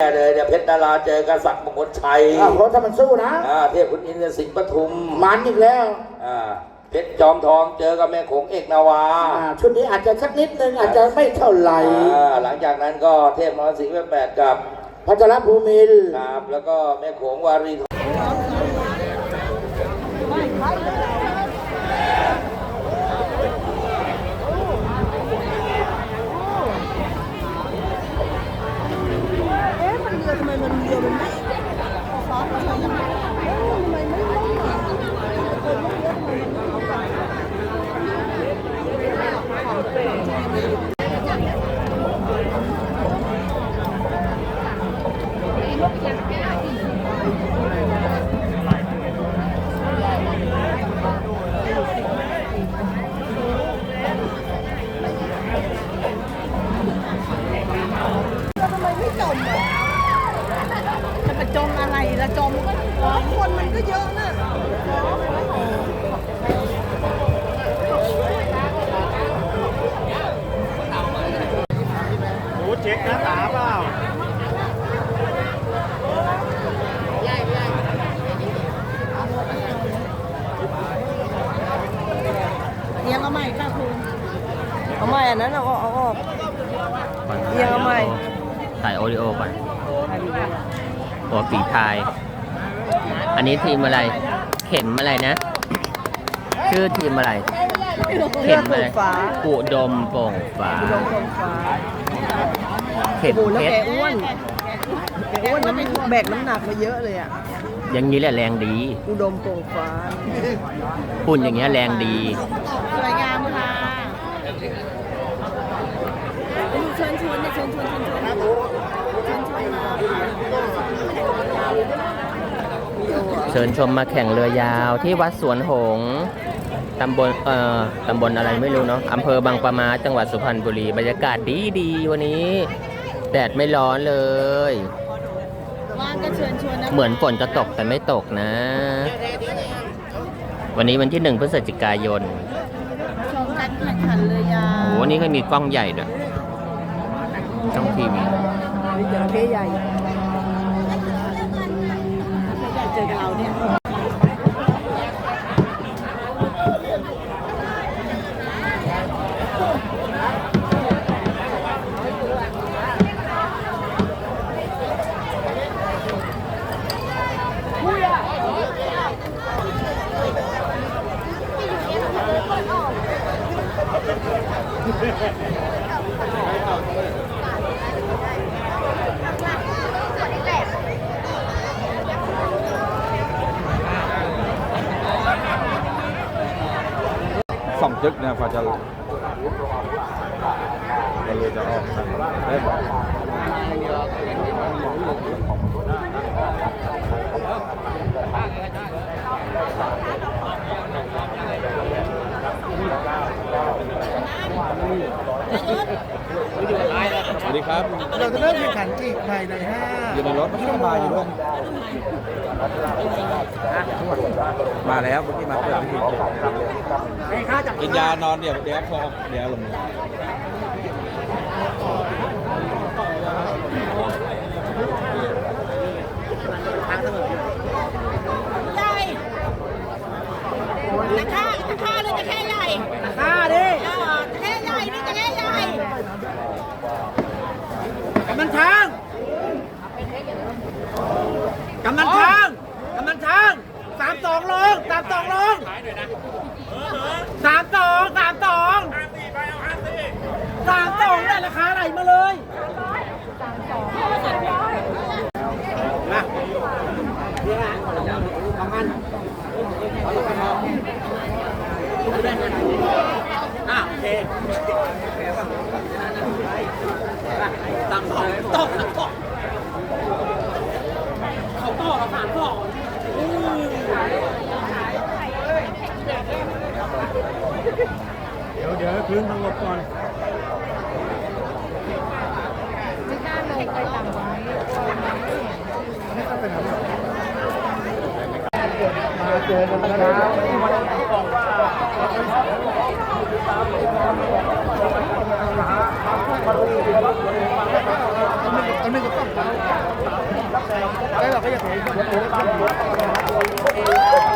เลยเนี่ยเพชรดาราเจอกับศักดิ์มงคลชัยอะโค้ชถ้ามันสู้นะอ่าเทพคุณอินทร์สิงห์ปทุมมันอีกแล้วอ่าเพชรจอมทองเจอกับแม่โขงเอกนาวาอ่าชุดนี้อาจจะสักนิดนึงอาจจะไม่เท่าไหร่อ่าหลังจากนั้นก็เทพนรสิงห์แปดกับพัชรภูมินทร์ครับแล้วก็แม่โขงวารี เอ๊ะมันเรือทำ ไมมันเรือมันไม่ซอสมันเลยอะเอ๊ะทำไมไม่ล่มอะเกิดล่เยอะทำไมมันไม่ มาจมอะไรละจมก็คนมันก็เยอะนะรู้เช็คหน้าตาเปล่าเอียงเอาใหม่ค่ะคุณเอาใหม่อันนั้นเอาออกเอาออกเอียงเอาใหม่ถ่ายโอริโอก่อน หัวฝีพาย อันนี้ทีมอะไร เข็มอะไรนะ ชื่อทีมอะไร เข็มอะไรอุดมโป่งฟ้าอุดมโป่งฟ้า เข็มโอ้โหแล้วเพชแกรอ้วนแกอ้วนน้ำแบกน้ำหนักมาเยอะเลยอะ อย่างนี้แหละแรงดีอุดมโป่งฟ้าหุ่นอย่างเงี้ยแรงดี สวยงามค่ะเชิญชวนเนี่ยเชิญชวนเชิญชวนเชิญชวนมา เชิญชมมาแข่งเรือยาวที่วัดสวนหงส์ตำบลเอ่อตำบลอะไรไม่รู้เนาะอำเภอบางปะมาจังหวัดสุพรรณบุรีบรรยากาศดีดีๆวันนี้ แดดไม่ร้อนเลย ว่างก็เชิญชวนนะเหมือนฝนจะตกแต่ไม่ตกนะ วันนี้วันที่หนึ่งพฤศจิกายนชมการแข่งขันเรือยาโอ้วโหนี่ก็มีกล้องใหญ่ด้วยช่องทีวี จระเข้ใหญ่ จระเข้ใหญ่เจอกับเราเนี่ย สองจึกเนี่ยพอจะก็เลยจะออกได้บอกสวัส ดีครับเราจะเริ่มแข่งขันกี่ภายในห้าอยู่ในรถไม่สบายอยู่ด้วยมาแล้วเมื่อกี้มาเปิดพิธีกินยานอนเดี๋ยวเดี๋ยวพอเดี๋ยวลงมือ ใหญ่ตะค่าตะค่าหรือตะแค่ใหญ่ ห้าดิ เออตะแค่ใหญ่นี่ตะแค่ใหญ่ กำนันช้างกำนันช้างกำนันช้างสามสองลงสามสองลงสามสองสามสองสามสองได้ราคาไหนมาเลยมาเนี่ยนะสองพันอะโอ เคสามสองตกตกเขาต่อกับสามสอเดี๋ยวเดี๋ยวพื้นสงบก่อนไมาเจอกันแล้วตอนนี้ก็ต้องเราก็จะเ Thank you.